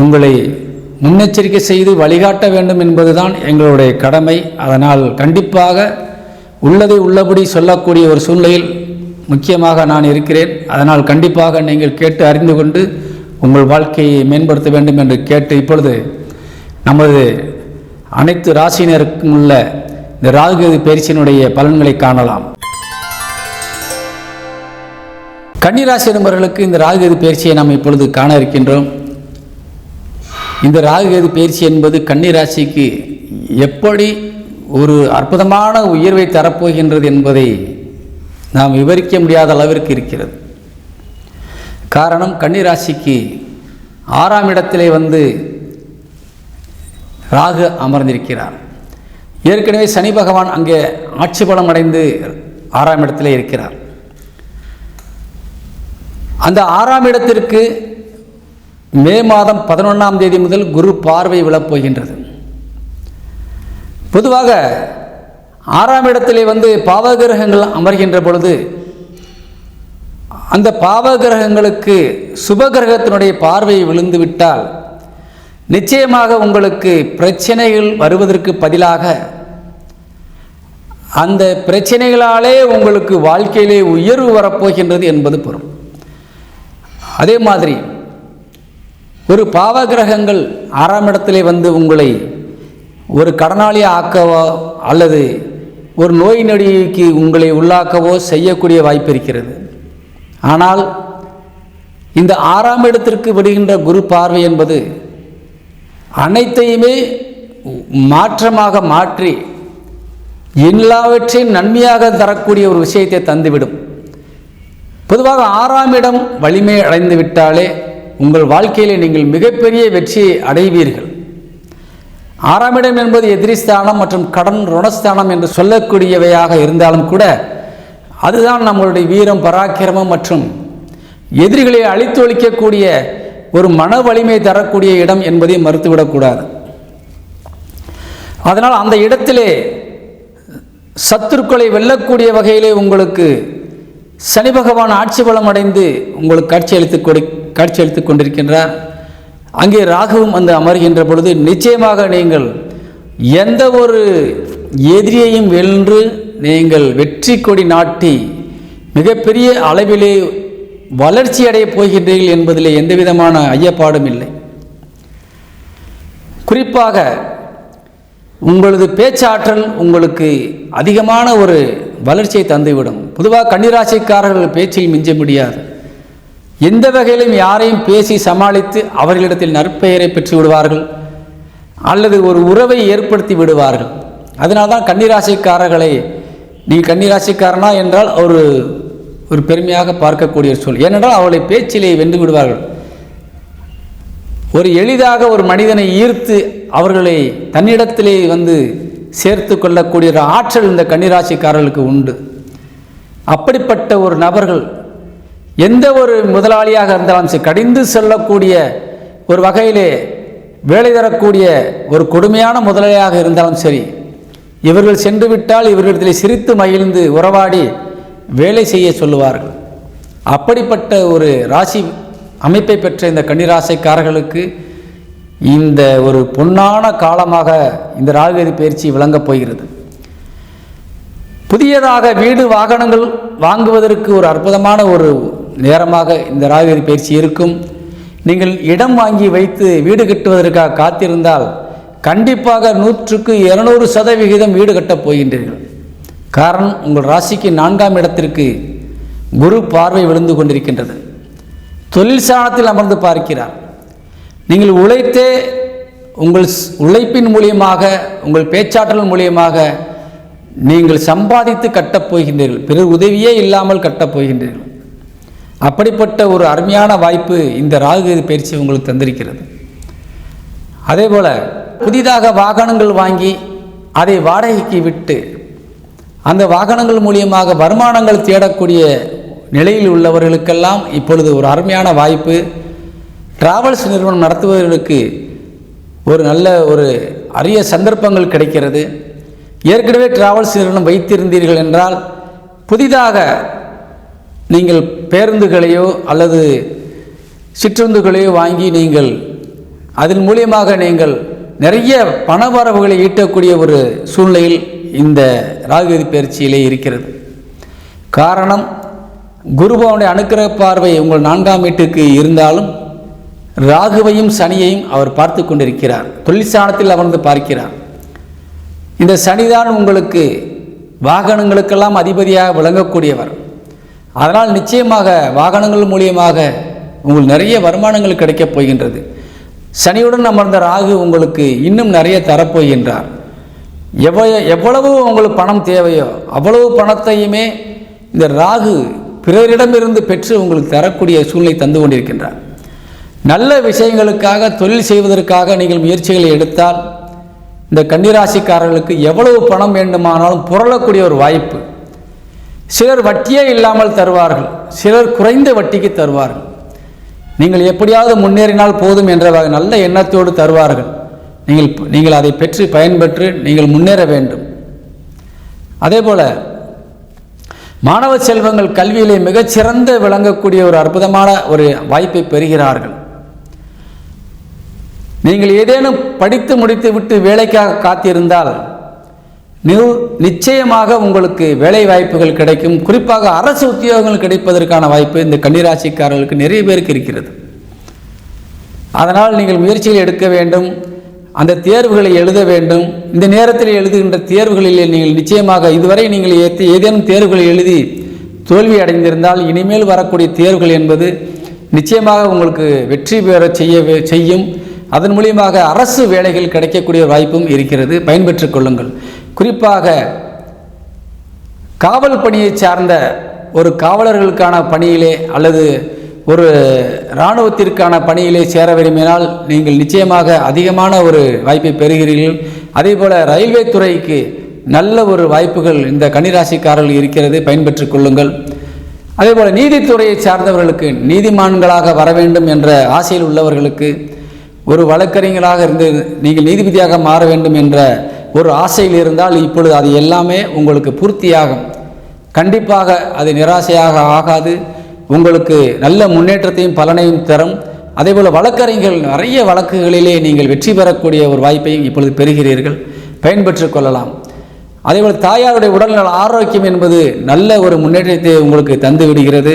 உங்களை முன்னெச்சரிக்கை செய்து வழிகாட்ட வேண்டும் என்பதுதான் எங்களுடைய கடமை. அதனால் கண்டிப்பாக உள்ளதை உள்ளபடி சொல்லக்கூடிய ஒரு சூழ்நிலையில் முக்கியமாக நான் இருக்கிறேன். அதனால் கண்டிப்பாக நீங்கள் கேட்டு அறிந்து கொண்டு உங்கள் வாழ்க்கையை மேம்படுத்த வேண்டும் என்று கேட்டு இப்பொழுது நமது அனைத்து ராசியினருக்கும் உள்ள இந்த ராகுகேது பயிற்சியினுடைய பலன்களை காணலாம். கன்னிராசி நபர்களுக்கு இந்த ராகுகேது பயிற்சியை நாம் இப்பொழுது காண இருக்கின்றோம். இந்த ராகுகேது பயிற்சி என்பது கன்னிராசிக்கு எப்படி ஒரு அற்புதமான உயர்வை தரப்போகின்றது என்பதை நாம் விவரிக்க முடியாத அளவிற்கு இருக்கிறது. காரணம் கன்னிராசிக்கு ஆறாம் இடத்திலே வந்து ராகு அமர்ந்திருக்கிறார். ஏற்கனவே சனி பகவான் அங்கே ஆட்சி பலம் அடைந்து ஆறாம் இடத்திலே இருக்கிறார். அந்த ஆறாம் இடத்திற்கு மே மாதம் பதினொன்றாம் தேதி முதல் குரு பார்வை விழப்போகின்றது பொதுவாக ஆறாம் இடத்திலே வந்து பாவகிரகங்கள் அமர்கின்ற பொழுது அந்த பாவகிரகங்களுக்கு சுபகிரகத்தினுடைய பார்வை விழுந்துவிட்டால் நிச்சயமாக உங்களுக்கு பிரச்சனைகள் வருவதற்கு பதிலாக அந்த பிரச்சனைகளாலே உங்களுக்கு வாழ்க்கையிலே உயர்வு வரப்போகின்றது என்பது பொருள். அதே மாதிரி ஒரு பாவகிரகங்கள் ஆறாம் இடத்திலே வந்து உங்களை ஒரு கடனாளியை ஆக்கவோ அல்லது ஒரு நோய் நடிகைக்கு உங்களை உள்ளாக்கவோ செய்யக்கூடிய வாய்ப்பு இருக்கிறது. ஆனால் இந்த ஆறாம் இடத்திற்கு விடுகின்ற குரு பார்வை என்பது அனைத்தையுமே மாற்றமாக மாற்றி எல்லாவற்றையும் நன்மையாக தரக்கூடிய ஒரு விஷயத்தை தந்துவிடும். பொதுவாக ஆறாம் இடம் வலிமை அடைந்து விட்டாலே உங்கள் வாழ்க்கையில் நீங்கள் மிகப்பெரிய வெற்றியை அடைவீர்கள். ஆறாம் இடம் என்பது எதிரிஸ்தானம் மற்றும் கடன் ருணஸ்தானம் என்று சொல்லக்கூடியவையாக இருந்தாலும் கூட அதுதான் நம்மளுடைய வீரம் பராக்கிரமம் மற்றும் எதிரிகளை அழித்து ஒழிக்கக்கூடிய ஒரு மன வலிமை தரக்கூடிய இடம் என்பதை மறுத்துவிடக்கூடாது. அதனால் அந்த இடத்திலே சத்துருக்களை வெல்லக்கூடிய வகையிலே உங்களுக்கு சனி பகவான் ஆட்சி பலம் அடைந்து உங்களுக்கு காட்சி அளித்து கொடு காட்சியளித்து கொண்டிருக்கின்றார். அங்கே ராகவும் அந்த அமர்கின்ற பொழுது நிச்சயமாக நீங்கள் எந்த ஒரு எதிரியையும் வென்று நீங்கள் வெற்றி கொடி நாட்டி மிகப்பெரிய அளவிலே வளர்ச்சி அடையப் போகின்றீர்கள் என்பதிலே எந்த விதமான ஐயப்பாடும் இல்லை. குறிப்பாக உங்களது பேச்சாற்றல் உங்களுக்கு அதிகமான ஒரு வளர்ச்சியை தந்துவிடும். பொதுவாக கன்னிராசிக்காரர்கள் பேச்சில் மிஞ்ச முடியாது. எந்த வகையிலும் யாரையும் பேசி சமாளித்து அவர்களிடத்தில் நற்பெயரை பெற்று விடுவார்கள் அல்லது ஒரு உறவை ஏற்படுத்தி விடுவார்கள். அதனால்தான் கன்னிராசிக்காரர்களை நீ கன்னிராசிக்காரனா என்றால் ஒரு ஒரு பெருமையாக பார்க்கக்கூடிய சொல். ஏனென்றால் அவளை பேச்சிலே வென்று விடுவார்கள். ஒரு எளிதாக ஒரு மனிதனை ஈர்த்து அவர்களை தன்னிடத்திலே வந்து சேர்த்து கொள்ளக்கூடிய ஆற்றல் இந்த கன்னிராசிக்காரர்களுக்கு உண்டு. அப்படிப்பட்ட ஒரு நபர்கள் எந்த ஒரு முதலாளியாக இருந்தாலும் சரி கடிந்து செல்லக்கூடிய ஒரு வகையிலே வேலை தரக்கூடிய ஒரு கொடுமையான முதலாளியாக இருந்தாலும் சரி இவர்கள் சென்று விட்டால் இவர்களிடத்தில் சிரித்து மகிழ்ந்து உறவாடி வேலை செய்ய சொல்லுவார்கள். அப்படிப்பட்ட ஒரு ராசி அமைப்பை பெற்ற இந்த கன்னிராசைக்காரர்களுக்கு இந்த ஒரு பொன்னான காலமாக இந்த ராகுகதி பயிற்சி விளங்கப் போகிறது. புதியதாக வீடு வாகனங்கள் வாங்குவதற்கு ஒரு அற்புதமான ஒரு நேரமாக இந்த ராகுகதி பயிற்சி இருக்கும். நீங்கள் இடம் வாங்கி வைத்து வீடு கட்டுவதற்காக காத்திருந்தால் கண்டிப்பாக நூற்றுக்கு இருநூறு சதவிகிதம் வீடு கட்டப் போகின்றீர்கள். காரணம் உங்கள் ராசிக்கு நான்காம் இடத்திற்கு குரு பார்வை விழுந்து கொண்டிருக்கின்றது. தொழில் சாணத்தில் அமர்ந்து பார்க்கிறார். நீங்கள் உழைத்தே உங்கள் ஸ்- உழைப்பின் மூலியமாக உங்கள் பேச்சாற்றல் மூலியமாக நீங்கள் சம்பாதித்து கட்டப் போகின்றீர்கள். பிறர் உதவியே இல்லாமல் கட்டப் போகின்றீர்கள். அப்படிப்பட்ட ஒரு அருமையான வாய்ப்பு இந்த ராகுகேது பயிற்சி உங்களுக்கு தந்திருக்கிறது. அதே போல புதிதாக வாகனங்கள் வாங்கி அதை வாடகைக்கு விட்டு அந்த வாகனங்கள் மூலியமாக வருமானங்கள் தேடக்கூடிய நிலையில் உள்ளவர்களுக்கெல்லாம் இப்பொழுது ஒரு அருமையான வாய்ப்பு. டிராவல்ஸ் நிறுவனம் நடத்துபவர்களுக்கு ஒரு நல்ல ஒரு அரிய சந்தர்ப்பங்கள் கிடைக்கிறது. ஏற்கனவே டிராவல்ஸ் நிறுவனம் வைத்திருந்தீர்கள் என்றால் புதிதாக நீங்கள் பேருந்துகளையோ அல்லது சிற்றுந்துகளையோ வாங்கி நீங்கள் அதன் மூலியமாக நீங்கள் நிறைய பணவரவுகளை ஈட்டக்கூடிய ஒரு சூழ்நிலையில் இந்த ராகுகதி பயிற்சியிலே இருக்கிறது. காரணம் குருபவனுடைய அனுக்கிரக பார்வை உங்கள் நான்காம் வீட்டுக்கு இருந்தாலும் ராகுவையும் சனியையும் அவர் பார்த்து கொண்டிருக்கிறார். தொழிற்சாணத்தில் அமர்ந்து பார்க்கிறார். இந்த சனிதான் உங்களுக்கு வாகனங்களுக்கெல்லாம் அதிபதியாக விளங்கக்கூடியவர். அதனால் நிச்சயமாக வாகனங்கள் மூலியமாக உங்களுக்கு நிறைய வருமானங்கள் கிடைக்கப் போகின்றது. சனியுடன் அமர்ந்த ராகு உங்களுக்கு இன்னும் நிறைய தரப்போகின்றார். எவ்வளோ எவ்வளவு உங்களுக்கு பணம் தேவையோ அவ்வளவு பணத்தையுமே இந்த ராகு பிறரிடமிருந்து பெற்று உங்களுக்கு தரக்கூடிய சூழ்நிலை தந்து கொண்டிருக்கின்றார். நல்ல விஷயங்களுக்காக தொழில் செய்வதற்காக நீங்கள் முயற்சிகளை எடுத்தால் இந்த கன்னிராசிக்காரர்களுக்கு எவ்வளவு பணம் வேண்டுமானாலும் புரளக்கூடிய ஒரு வாய்ப்பு. சிலர் வட்டியே இல்லாமல் தருவார்கள். சிலர் குறைந்த வட்டிக்கு தருவார்கள். நீங்கள் எப்படியாவது முன்னேறினால் போதும் என்ற நல்ல எண்ணத்தோடு தருவார்கள். நீங்கள் நீங்கள் அதை பெற்று பயன்பெற்று நீங்கள் முன்னேற வேண்டும். அதேபோல மாணவ செல்வங்கள் கல்வியிலே மிகச்சிறந்த விளங்கக்கூடிய ஒரு அற்புதமான ஒரு வாய்ப்பை பெறுகிறார்கள். நீங்கள் ஏதேனும் படித்து முடித்து விட்டு வேலைக்காக காத்திருந்தால் நிறு- நிச்சயமாக உங்களுக்கு வேலை வாய்ப்புகள் கிடைக்கும். குறிப்பாக அரசு உத்தியோகங்கள் கிடைப்பதற்கான வாய்ப்பு இந்த கன்னிராசிக்காரர்களுக்கு நிறைய பேருக்கு இருக்கிறது. அதனால் நீங்கள் முயற்சிகள் எடுக்க வேண்டும். அந்த தேர்வுகளை எழுத வேண்டும். இந்த நேரத்தில் எழுதுகின்ற தேர்வுகளில் நீங்கள் நிச்சயமாக இதுவரை நீங்கள் ஏற்றி ஏதேனும் தேர்வுகளை எழுதி தோல்வி அடைந்திருந்தால் இனிமேல் வரக்கூடிய தேர்வுகள் என்பது நிச்சயமாக உங்களுக்கு வெற்றி பெற செய்ய செய்யும். அதன் மூலியமாக அரசு வேலைகள் கிடைக்கக்கூடிய வாய்ப்பும் இருக்கிறது. பயன்பெற்றுக் கொள்ளுங்கள். குறிப்பாக காவல் பணியை சார்ந்த ஒரு காவலர்களுக்கான பணியிலே அல்லது ஒரு இராணுவத்திற்கான பணியிலே சேர விரும்பினால் நீங்கள் நிச்சயமாக அதிகமான ஒரு வாய்ப்பை பெறுகிறீர்கள். அதேபோல் ரயில்வே துறைக்கு நல்ல ஒரு வாய்ப்புகள் இந்த கன்னிராசிக்காரர்கள் இருக்கிறது பயன்பெற்றுக் கொள்ளுங்கள். அதேபோல் நீதித்துறையை சார்ந்தவர்களுக்கு நீதிமான்களாக வர வேண்டும் என்ற ஆசையில் உள்ளவர்களுக்கு ஒரு வழக்கறிஞராக இருந்து நீங்கள் நீதிபதியாக மாற வேண்டும் என்ற ஒரு ஆசையில் இருந்தால் இப்பொழுது அது எல்லாமே உங்களுக்கு பூர்த்தியாகும். கண்டிப்பாக அது நிராசையாக ஆகாது. உங்களுக்கு நல்ல முன்னேற்றத்தையும் பலனையும் தரும். அதேபோல் வழக்கறிஞர்கள் நிறைய வழக்குகளிலே நீங்கள் வெற்றி பெறக்கூடிய ஒரு வாய்ப்பையும் இப்பொழுது பெறுகிறீர்கள். பயன்பெற்று கொள்ளலாம். அதேபோல் தாயாருடைய உடல்நல ஆரோக்கியம் என்பது நல்ல ஒரு முன்னேற்றத்தை உங்களுக்கு தந்து விடுகிறது.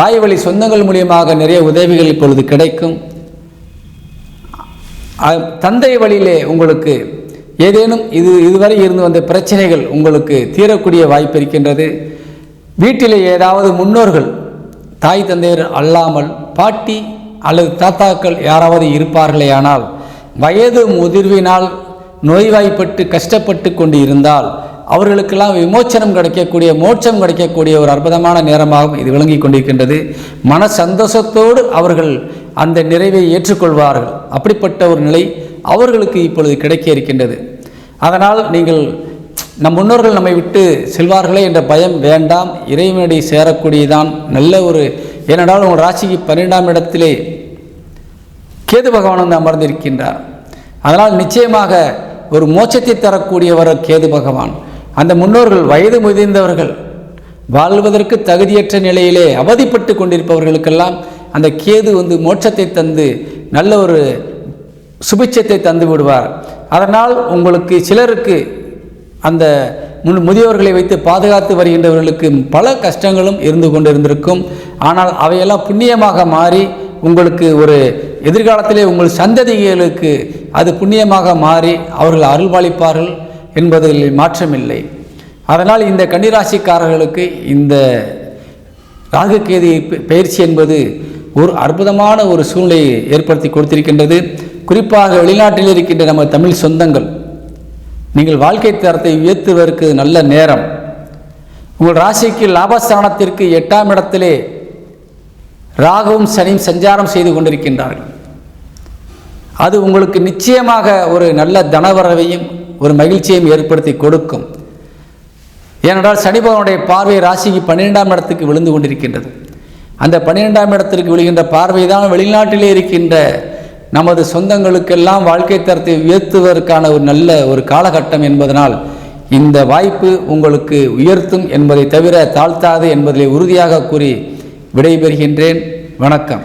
தாய் வழி சொந்தங்கள் மூலியமாக நிறைய உதவிகள் இப்பொழுது கிடைக்கும். தந்தை வழியிலே உங்களுக்கு ஏதேனும் இது இதுவரை இருந்து வந்த பிரச்சனைகள் உங்களுக்கு தீரக்கூடிய வாய்ப்பு இருக்கின்றது. வீட்டிலே ஏதாவது முன்னோர்கள் தாய் தந்தையர் அல்லாமல் பாட்டி அல்லது தாத்தாக்கள் யாராவது இருப்பார்களேயானால் வயது முதிர்வினால் நோய்வாய்ப்பட்டு கஷ்டப்பட்டு கொண்டு இருந்தால் அவர்களுக்கெல்லாம் விமோச்சனம் கிடைக்கக்கூடிய மோட்சம் கிடைக்கக்கூடிய ஒரு அற்புதமான நேரமாகவும் இது விளங்கி கொண்டிருக்கின்றது. மன சந்தோஷத்தோடு அவர்கள் அந்த நிறைவை ஏற்றுக்கொள்வார்கள். அப்படிப்பட்ட ஒரு நிலை அவர்களுக்கு இப்பொழுது கிடைக்க இருக்கின்றது. அதனால் நீங்கள் நம் முன்னோர்கள் நம்மை விட்டு செல்வார்களே என்ற பயம் வேண்டாம். இறைவனடி சேரக்கூடியதான் நல்ல ஒரு ஏனென்றால் உங்கள் ராசிக்கு பன்னிரெண்டாம் இடத்திலே கேது பகவான் வந்து அமர்ந்திருக்கின்றார். அதனால் நிச்சயமாக ஒரு மோட்சத்தை தரக்கூடியவர் கேது பகவான். அந்த முன்னோர்கள் வயது முதிர்ந்தவர்கள் வாழ்வதற்கு தகுதியற்ற நிலையிலே அவதிப்பட்டு கொண்டிருப்பவர்களுக்கெல்லாம் அந்த கேது வந்து மோட்சத்தை தந்து நல்ல ஒரு சுபிட்சத்தை தந்து விடுவார். அதனால் உங்களுக்கு சிலருக்கு அந்த முன் முதியோர்களை வைத்து பாதுகாத்து வருகின்றவர்களுக்கு பல கஷ்டங்களும் இருந்து கொண்டிருந்திருக்கும். ஆனால் அவையெல்லாம் புண்ணியமாக மாறி உங்களுக்கு ஒரு எதிர்காலத்திலே உங்கள் சந்ததிகளுக்கு அது புண்ணியமாக மாறி அவர்கள் அருள்பாலிப்பார்கள் என்பதில் மாற்றமில்லை. அதனால் இந்த கன்னிராசிக்காரர்களுக்கு இந்த ராகுகேது பெ- பயிற்சி என்பது ஒரு அற்புதமான ஒரு சூழ்நிலையை ஏற்படுத்தி கொடுத்திருக்கின்றது. குறிப்பாக வெளிநாட்டில் இருக்கின்ற நம்ம தமிழ் சொந்தங்கள் நீங்கள் வாழ்க்கை தரத்தை உயர்த்துவதற்கு நல்ல நேரம். உங்கள் ராசிக்கு லாபஸ்தானத்திற்கு எட்டாம் இடத்திலே ராகுவும் சனியும் சஞ்சாரம் செய்து கொண்டிருக்கின்றார்கள். அது உங்களுக்கு நிச்சயமாக ஒரு நல்ல தனவரவையும் ஒரு மகிழ்ச்சியையும் ஏற்படுத்தி கொடுக்கும். ஏனென்றால் சனி பகவானுடைய பார்வை ராசிக்கு பன்னிரெண்டாம் இடத்துக்கு விழுந்து கொண்டிருக்கின்றது. அந்த பன்னிரெண்டாம் இடத்திற்கு விழுகின்ற பார்வை தான் வெளிநாட்டிலே இருக்கின்ற நமது சொந்தங்களுக்கெல்லாம் வாழ்க்கை தரத்தை உயர்த்துவதற்கான ஒரு நல்ல ஒரு காலகட்டம் என்பதனால் இந்த வாய்ப்பு உங்களுக்கு உயர்த்தும் என்பதை தவிர தாழ்த்தாது என்பதிலே உறுதியாக கூறி விடைபெறுகின்றேன். வணக்கம்.